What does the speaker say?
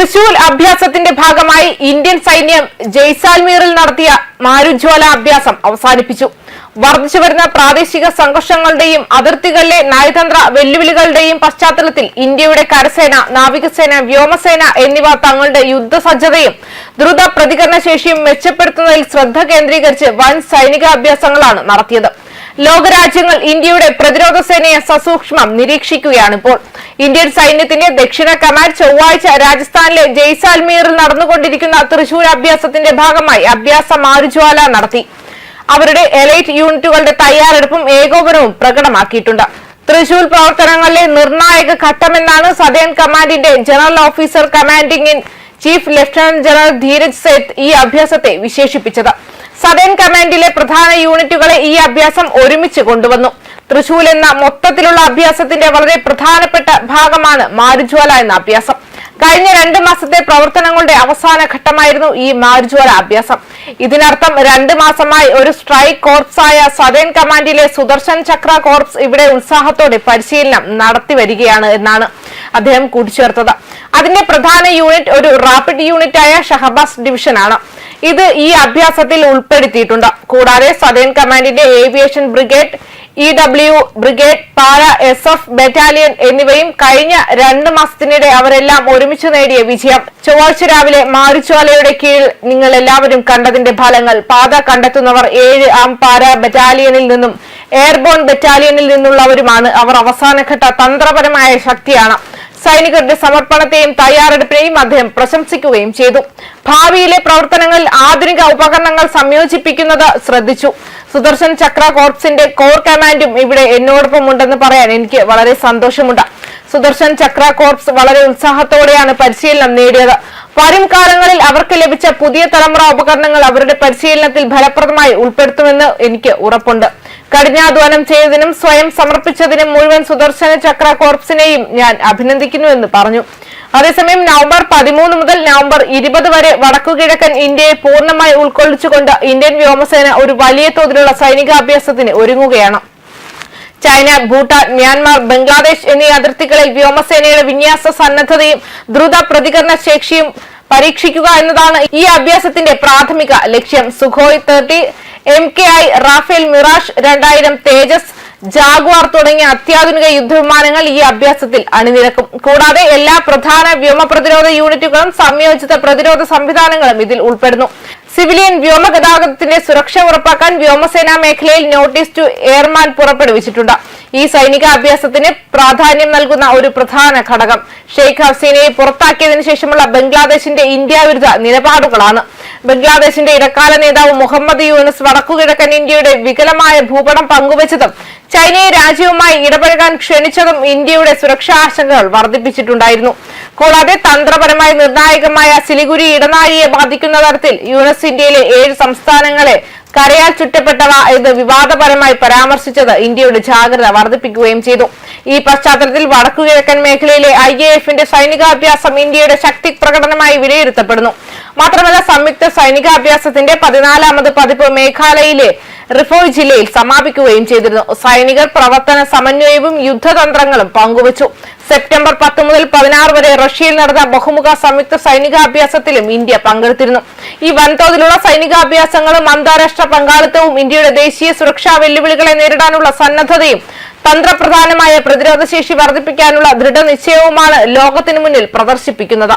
തൃശൂർ അഭ്യാസത്തിന്റെ ഭാഗമായി ഇന്ത്യൻ സൈന്യം ജയ്സാൽമീറിൽ നടത്തിയ മാരുജ്വാല അഭ്യാസം അവസാനിപ്പിച്ചു. വർദ്ധിച്ചുവരുന്ന പ്രാദേശിക സംഘർഷങ്ങളുടെയും അതിർത്തികളിലെ നയതന്ത്ര വെല്ലുവിളികളുടെയും പശ്ചാത്തലത്തിൽ ഇന്ത്യയുടെ കരസേന നാവികസേന വ്യോമസേന എന്നിവ തങ്ങളുടെ യുദ്ധസജ്ജതയും ദ്രുത പ്രതികരണ ശേഷിയും മെച്ചപ്പെടുത്തുന്നതിൽ ശ്രദ്ധ കേന്ദ്രീകരിച്ച് വൻ സൈനിക അഭ്യാസങ്ങളാണ് നടത്തിയത്. ലോകരാജ്യങ്ങൾ ഇന്ത്യയുടെ പ്രതിരോധ സേനയെ സസൂക്ഷ്മം നിരീക്ഷിക്കുകയാണ് ഇപ്പോൾ. ഇന്ത്യൻ സൈന്യത്തിന്റെ ദക്ഷിണ കമാൻഡ് ചൊവ്വാഴ്ച രാജസ്ഥാനിലെ ജയ്സാൽമീറിൽ നടന്നുകൊണ്ടിരിക്കുന്ന തൃശൂർ അഭ്യാസത്തിന്റെ ഭാഗമായി അഭ്യാസ മാരുജ്വാല നടത്തി. അവരുടെ എലൈറ്റ് യൂണിറ്റുകളുടെ തയ്യാറെടുപ്പും ഏകോപനവും പ്രകടമാക്കിയിട്ടുണ്ട്. തൃശൂർ പ്രവർത്തനങ്ങളിലെ നിർണായക ഘട്ടമെന്നാണ് സദേൻ കമാൻഡിന്റെ general officer commanding in chief lieutenant general Dheeraj Seth ഈ അഭ്യാസത്തെ വിശേഷിപ്പിച്ചത്. സദേൺ കമാൻഡിലെ പ്രധാന യൂണിറ്റുകളെ ഈ അഭ്യാസം ഒരുമിച്ച് കൊണ്ടുവന്നു. തൃശൂൽ എന്ന മൊത്തത്തിലുള്ള അഭ്യാസത്തിന്റെ വളരെ പ്രധാനപ്പെട്ട ഭാഗമാണ് മാരുജ്വാല എന്ന അഭ്യാസം. കഴിഞ്ഞ രണ്ട് മാസത്തെ പ്രവർത്തനങ്ങളുടെ അവസാന ഘട്ടമായിരുന്നു ഈ മാരുജ്വാല അഭ്യാസം. ഇതിനർത്ഥം രണ്ട് മാസമായി ഒരു സ്ട്രൈക്ക് കോർപ്സ് ആയ സദേൺ കമാൻഡിലെ സുദർശൻ ചക്ര കോർപ്സ് ഇവിടെ ഉത്സാഹത്തോടെ പരിശീലനം നടത്തി വരികയാണ് എന്നാണ് അദ്ദേഹം കൂട്ടിച്ചേർത്തത്. അതിന്റെ പ്രധാന യൂണിറ്റ് ഒരു റാപ്പിഡ് യൂണിറ്റ് ആയ ഷഹബാസ് ഡിവിഷനാണ് ഇത് ഈ അഭ്യാസത്തിൽ ഉൾപ്പെടുത്തിയിട്ടുണ്ട്. കൂടാതെ സദേൺ കമാൻഡിന്റെ aviation brigade E W brigade para S F battalion എന്നിവയും കഴിഞ്ഞ രണ്ട് മാസത്തിനിടെ അവരെല്ലാം ഒരുമിച്ച് നേടിയ വിജയം. ചൊവ്വാഴ്ച രാവിലെ മാരിച്ചോലയുടെ കീഴിൽ നിങ്ങൾ എല്ലാവരും കണ്ടതിന്റെ ഫലങ്ങൾ. പാത കണ്ടെത്തുന്നവർ ഏഴ് ആം പാര ബറ്റാലിയനിൽ നിന്നും എയർബോൺ ബറ്റാലിയനിൽ നിന്നുള്ളവരുമാണ്. അവർ അവസാനഘട്ട തന്ത്രപരമായ ശക്തിയാണ്. സൈനികരുടെ സമർപ്പണത്തെയും തയ്യാറെടുപ്പിനെയും അദ്ദേഹം പ്രശംസിക്കുകയും ചെയ്തു. ഭാവിയിലെ പ്രവർത്തനങ്ങളിൽ ആധുനിക ഉപകരണങ്ങൾ സംയോജിപ്പിക്കുന്നത് ശ്രദ്ധിച്ചു. സുദർശൻ ചക്ര കോർപ്സിന്റെ കോർ കമാൻഡും ഇവിടെ എന്നോടൊപ്പം ഉണ്ടെന്ന് പറയാൻ എനിക്ക് വളരെ സന്തോഷമുണ്ട്. സുദർശൻ ചക്ര കോർപ്സ് വളരെ ഉത്സാഹത്തോടെയാണ് പരിശീലനം നേടിയത്. വരും കാലങ്ങളിൽ അവർക്ക് ലഭിച്ച പുതിയ തലമുറ ഉപകരണങ്ങൾ അവരുടെ പരിശീലനത്തിൽ ഫലപ്രദമായി ഉൾപ്പെടുത്തുമെന്ന് എനിക്ക് ഉറപ്പുണ്ട്. കഠിനാധ്വാനം ചെയ്തതിനും സ്വയം സമർപ്പിച്ചതിനും മുഴുവൻ സുദർശന ചക്ര കോർപ്സിനെയും ഞാൻ അഭിനന്ദിക്കുന്നുവെന്ന് പറഞ്ഞു. അതേസമയം നവംബർ പതിമൂന്ന് മുതൽ നവംബർ ഇരുപത് വരെ വടക്കുകിഴക്കൻ ഇന്ത്യയെ പൂർണമായി ഉൾക്കൊള്ളിച്ചുകൊണ്ട് ഇന്ത്യൻ വ്യോമസേന ഒരു വലിയ തോതിലുള്ള സൈനികാഭ്യാസത്തിന് ഒരുങ്ങുകയാണ്. ചൈന ഭൂട്ടാൻ മ്യാൻമാർ ബംഗ്ലാദേശ് എന്നീ അതിർത്തികളിൽ വ്യോമസേനയുടെ വിന്യാസ സന്നദ്ധതയും ദ്രുത പ്രതികരണ ശേഷിയും പരീക്ഷിക്കുക എന്നതാണ് ഈ അഭ്യാസത്തിന്റെ പ്രാഥമിക ലക്ഷ്യം. Sukhoi thirty M K I Rafale Mirage രണ്ടായിരം തേജസ് ജാഗ്വാർ തുടങ്ങിയ അത്യാധുനിക യുദ്ധവിമാനങ്ങൾ ഈ അഭ്യാസത്തിൽ അണിനിരക്കും. കൂടാതെ എല്ലാ പ്രധാന വ്യോമ പ്രതിരോധ യൂണിറ്റുകളും സംയോജിത പ്രതിരോധ സംവിധാനങ്ങളും ഇതിൽ ഉൾപ്പെടുന്നു. സിവിലിയൻ വ്യോമ ഗതാഗതത്തിന്റെ സുരക്ഷ ഉറപ്പാക്കാൻ വ്യോമസേനാ മേഖലയിൽ നോട്ടീസ് ടു എയർമാൻ പുറപ്പെടുവിച്ചിട്ടുണ്ട്. ഈ സൈനിക അഭ്യാസത്തിന് പ്രാധാന്യം നൽകുന്ന ഒരു പ്രധാന ഘടകം. ഷെയ്ഖ് ഹസീനയെ പുറത്താക്കിയതിനു ശേഷമുള്ള ബംഗ്ലാദേശിന്റെ ഇന്ത്യ വിരുദ്ധ നിലപാടുകളാണ്. ബംഗ്ലാദേശിന്റെ ഇടക്കാല നേതാവ് മുഹമ്മദ് യൂനസ് വടക്കുകിഴക്കൻ ഇന്ത്യയുടെ വികലമായ ഭൂപടം പങ്കുവച്ചതും ചൈനയെ രാജ്യവുമായി ഇടപഴകാൻ ക്ഷണിച്ചതും ഇന്ത്യയുടെ സുരക്ഷാ ആശങ്കകൾ വർദ്ധിപ്പിച്ചിട്ടുണ്ടായിരുന്നു. കൂടാതെ തന്ത്രപരമായി നിർണായകമായ സിലിഗുരി ഇടനാഴിയെ ബാധിക്കുന്ന തരത്തിൽ യുഎസ് ഇന്ത്യയിലെ ഏഴ് സംസ്ഥാനങ്ങളെ കരയാൽ ചുറ്റപ്പെട്ടവ എന്ന് വിവാദപരമായി പരാമർശിച്ചത് ഇന്ത്യയുടെ ജാഗ്രത വർദ്ധിപ്പിക്കുകയും ചെയ്തു. ഈ പശ്ചാത്തലത്തിൽ വടക്കുകിഴക്കൻ മേഖലയിലെ ഐ എ എഫിന്റെ സൈനികാഭ്യാസം ഇന്ത്യയുടെ ശക്തി പ്രകടനമായി വിലയിരുത്തപ്പെടുന്നു. മാത്രമല്ല സംയുക്ത സൈനികാഭ്യാസത്തിന്റെ പതിനാലാമത് പതിപ്പ് മേഘാലയയിലെ റിഫോയ് ജില്ലയിൽ സമാപിക്കുകയും ചെയ്തിരുന്നു. സൈനികർ പ്രവർത്തന സമന്വയവും യുദ്ധതന്ത്രങ്ങളും പങ്കുവച്ചു. സെപ്റ്റംബർ പത്ത് മുതൽ പതിനാറ് വരെ റഷ്യയിൽ നടന്ന ബഹുമുഖ സംയുക്ത സൈനികാഭ്യാസത്തിലും ഇന്ത്യ പങ്കെടുത്തിരുന്നു. ഈ വൻതോതിലുള്ള സൈനികാഭ്യാസങ്ങളും അന്താരാഷ്ട്ര പങ്കാളിത്തവും ഇന്ത്യയുടെ ദേശീയ സുരക്ഷാ വെല്ലുവിളികളെ നേരിടാനുള്ള സന്നദ്ധതയും തന്ത്രപ്രധാനമായ പ്രതിരോധശേഷി വർദ്ധിപ്പിക്കാനുള്ള ദൃഢനിശ്ചയവുമാണ് ലോകത്തിനു മുന്നിൽ പ്രദർശിപ്പിക്കുന്നത്.